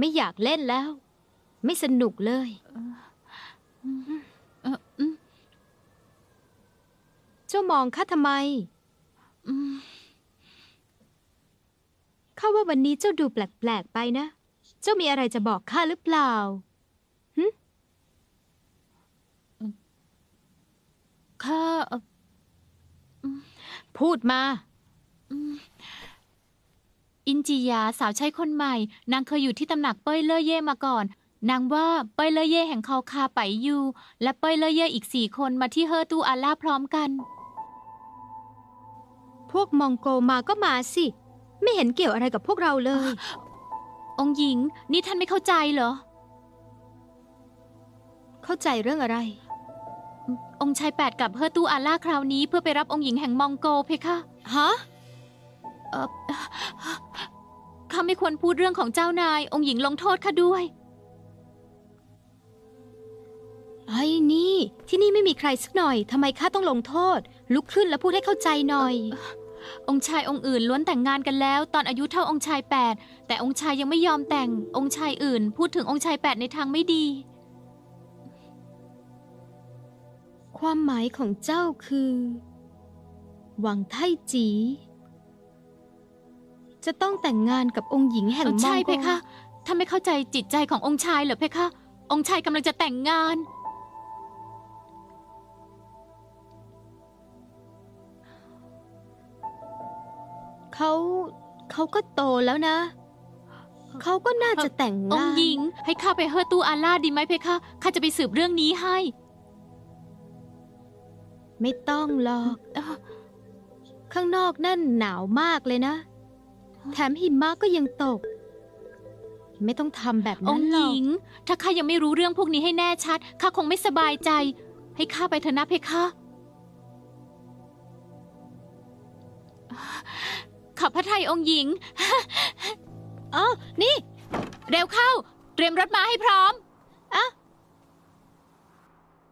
ไม่อยากเล่นแล้ว ไม่สนุกเลย เอออืมเจ้ามองข้าทำไม อืมข้าว่าวันนี้เจ้าดูแปลกๆไปนะ เจ้ามีอะไรจะบอกข้าหรือเปล่า ข้าเอ่อพูดมาอืมอิน จียาสาวใช้คนใหม่ นางเคยอยู่ที่ตำหนักเป้ยเลอเย่มาก่อน นางว่าเป้ยเลอเย่แห่งเขาคาไปอยู่และเป้ยเลอเย่อีกสี่คนมาที่เฮอตูอาล่าพร้อมกัน พวกมองโกมาก็มาสิ ไม่เห็นเกี่ยวอะไรกับพวกเราเลย องค์หญิง นี่ท่านไม่เข้าใจเหรอ เข้าใจเรื่องอะไร องค์ชายแปดกับเฮอตูอาล่าคราวนี้เพื่อไปรับองค์หญิงแห่งมองโกเพคะ ฮะ เออข้าไม่ควรพูดเรื่องของเจ้านาย องค์หญิงลงโทษข้าด้วย ไอ้นี่ ที่นี่ไม่มีใครสักหน่อยทำไมข้าต้องลงโทษ ลุกขึ้นแล้วพูดให้เข้าใจหน่อย องค์ชายองค์อื่นล้วนแต่งงานกันแล้ว ตอนอายุเท่าองค์ชายแปดแต่องค์ชายยังไม่ยอมแต่ง องค์ชายอื่น พูดถึงองค์ชายแปดในทางไม่ดี ความหมายของเจ้าคือ หวังไทจี จะต้องแต่งงานกับองค์หญิงแห่งมองโกใช่เพคะถ้าไม่เข้าใจจิตใจขององค์ชายเหรอเพคะ องค์ชายกำลังจะแต่งงาน เขาเขาก็โตแล้วนะ เขาก็น่าจะแต่งองงาค์นหญิง ให้ข้าไปเฮอตูอาล่าดีไหมเพคะข้าจะไปสืบเรื่องนี้ให้ ไม่ต้องหรอกเอ่อข้างนอกนั่นหนาวมากเลยนะ แถมหิมะก็ยังตก ไม่ต้องทำแบบอนั้งนค์หรอก ญิง ถ้าข้ายังไม่รู้เรื่องพวกนี้ให้แน่ชัด ข้าคงไม่สบายใจ ให้ข้าไปเถอะนะเพคะ ขับพระไทยองค์หญิง เอ้านี่ เร็วเข้า เตรียมรถมาให้พร้อม